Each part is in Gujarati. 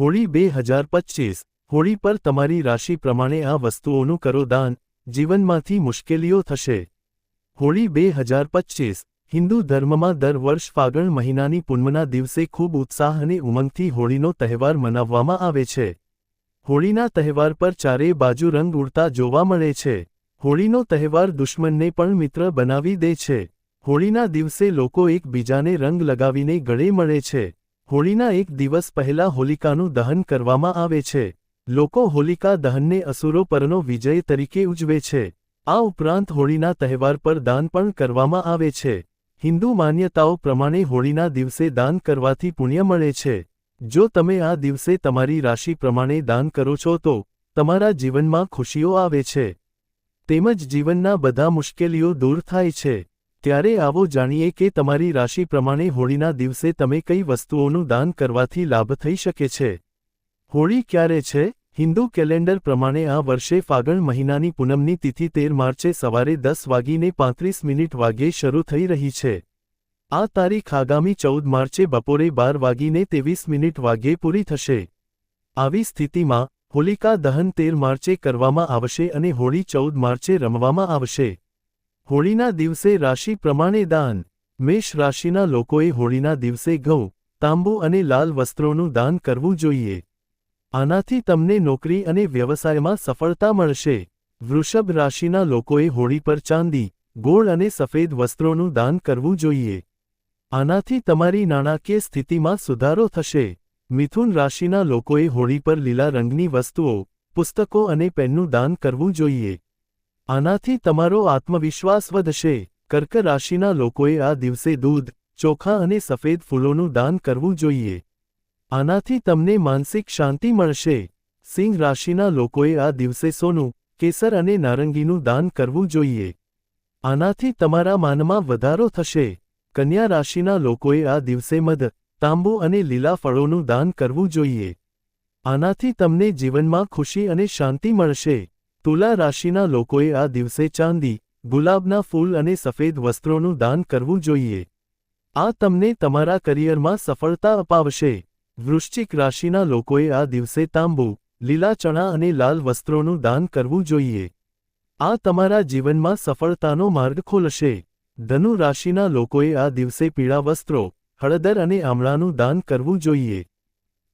હોળી બે હજાર પચીસ. હોળી પર તમારી રાશિ પ્રમાણે આ વસ્તુઓનું કરો દાન. જીવનમાંથી મુશ્કેલીઓ થશે. હોળી બે હજાર પચીસ. હિન્દુ ધર્મમાં દર વર્ષ ફાગણ મહિનાની પૂનમના દિવસે ખૂબ ઉત્સાહ અને ઉમંગથી હોળીનો તહેવાર મનાવવામાં આવે છે. હોળીના તહેવાર પર ચારે બાજુ રંગ ઉડતા જોવા મળે છે. હોળીનો તહેવાર દુશ્મનને પણ મિત્ર બનાવી દે છે. હોળીના દિવસે લોકો એકબીજાને રંગ લગાવીને ગળે મળે છે. હોળીના એક દિવસ પહેલા હોલિકાનું દહન કરવામાં આવે છે. લોકો હોલિકા દહનને અસુરો પરનો વિજય તરીકે ઉજવે છે. આ ઉપરાંત હોળીના તહેવાર પર દાન પણ કરવામાં આવે છે. હિન્દુ માન્યતાઓ પ્રમાણે હોળીના દિવસે દાન કરવાથી પુણ્ય મળે છે. જો તમે આ દિવસે તમારી રાશિ પ્રમાણે દાન કરો છો તો તમારા જીવનમાં ખુશીઓ આવે છે. તેમજ જીવનના બધા મુશ્કેલીઓ દૂર થાય છે. ત્યારે આવો જાણીએ કે તમારી રાશિ પ્રમાણે હોળીના દિવસે તમે કઈ વસ્તુઓનું દાન કરવાથી લાભ થઈ શકે છે. હોળી ક્યારે છે? હિન્દુ કેલેન્ડર પ્રમાણે આ વર્ષે ફાગણ મહિનાની પૂનમની તિથિ તેર માર્ચે સવારે દસ વાગીને પાંત્રીસ મિનિટ વાગ્યે શરૂ થઈ રહી છે. આ તારીખ આગામી ચૌદ માર્ચે બપોરે બાર વાગીને ત્રેવીસ મિનિટ વાગ્યે પૂરી થશે. આવી સ્થિતિમાં હોલિકા દહન તેર માર્ચે કરવામાં આવશે અને હોળી ચૌદ માર્ચે રમવામાં આવશે. હોળીના દિવસે રાશિ પ્રમાણે દાન. મેષ રાશિના લોકોએ હોળીના દિવસે ઘઉં, તાંબુ અને લાલ વસ્ત્રોનું દાન કરવું જોઈએ. આનાથી તમને નોકરી અને વ્યવસાયમાં સફળતા મળશે. વૃષભ રાશિના લોકોએ હોળી પર ચાંદી, ગોળ અને સફેદ વસ્ત્રોનું દાન કરવું જોઈએ. આનાથી તમારી નાણાકીય સ્થિતિમાં સુધારો થશે. મિથુન રાશિના લોકોએ હોળી પર લીલા રંગની વસ્તુઓ, પુસ્તકો અને પેનનું દાન કરવું જોઈએ. આનાથી તમારો આત્મવિશ્વાસ વધશે. કર્ક રાશિના લોકોએ આ દિવસે દૂધ, ચોખા અને સફેદ ફૂલોનું દાન કરવું જોઈએ. આનાથી તમને માનસિક શાંતિ મળશે. સિંહ રાશિના લોકોએ આ દિવસે સોનું, કેસર અને નારંગીનું દાન કરવું જોઈએ. આનાથી તમારા માનમાં વધારો થશે. કન્યા રાશિના લોકોએ આ દિવસે મધ, તાંબુ અને લીલા ફળોનું દાન કરવું જોઈએ. આનાથી તમને જીવનમાં ખુશી અને શાંતિ મળશે. તુલા રાશિના લોકોએ આ દિવસે ચાંદી, ગુલાબના ફૂલ અને સફેદ વસ્ત્રોનું દાન કરવું જોઈએ. આ તમને તમારા કરિયરમાં સફળતા અપાવશે. વૃશ્ચિક રાશિના લોકોએ આ દિવસે તાંબુ, લીલા ચણા અને લાલ વસ્ત્રોનું દાન કરવું જોઈએ. આ તમારા જીવનમાં સફળતાનો માર્ગ ખોલશે. ધનુ રાશિના લોકોએ આ દિવસે પીળા વસ્ત્રો, હળદર અને આમળાનું દાન કરવું જોઈએ.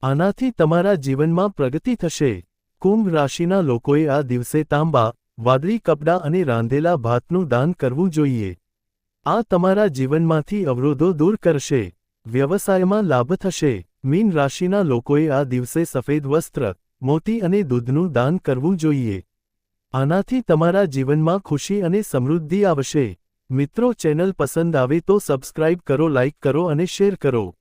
આનાથી તમારા જીવનમાં પ્રગતિ થશે. કુંભ રાશિના લોકોએ આ દિવસે તાંબા, વાદળી કપડાં અને રાંધેલા ભાતનું દાન કરવું જોઈએ. આ તમારા જીવનમાંથી અવરોધો દૂર કરશે. વ્યવસાયમાં લાભ થશે. મીન રાશિના લોકોએ આ દિવસે સફેદ વસ્ત્ર, મોતી અને દૂધનું દાન કરવું જોઈએ. આનાથી તમારા જીવનમાં ખુશી અને સમૃદ્ધિ આવશે. મિત્રો, ચેનલ પસંદ આવે તો સબસ્ક્રાઇબ કરો, લાઇક કરો અને શેર કરો.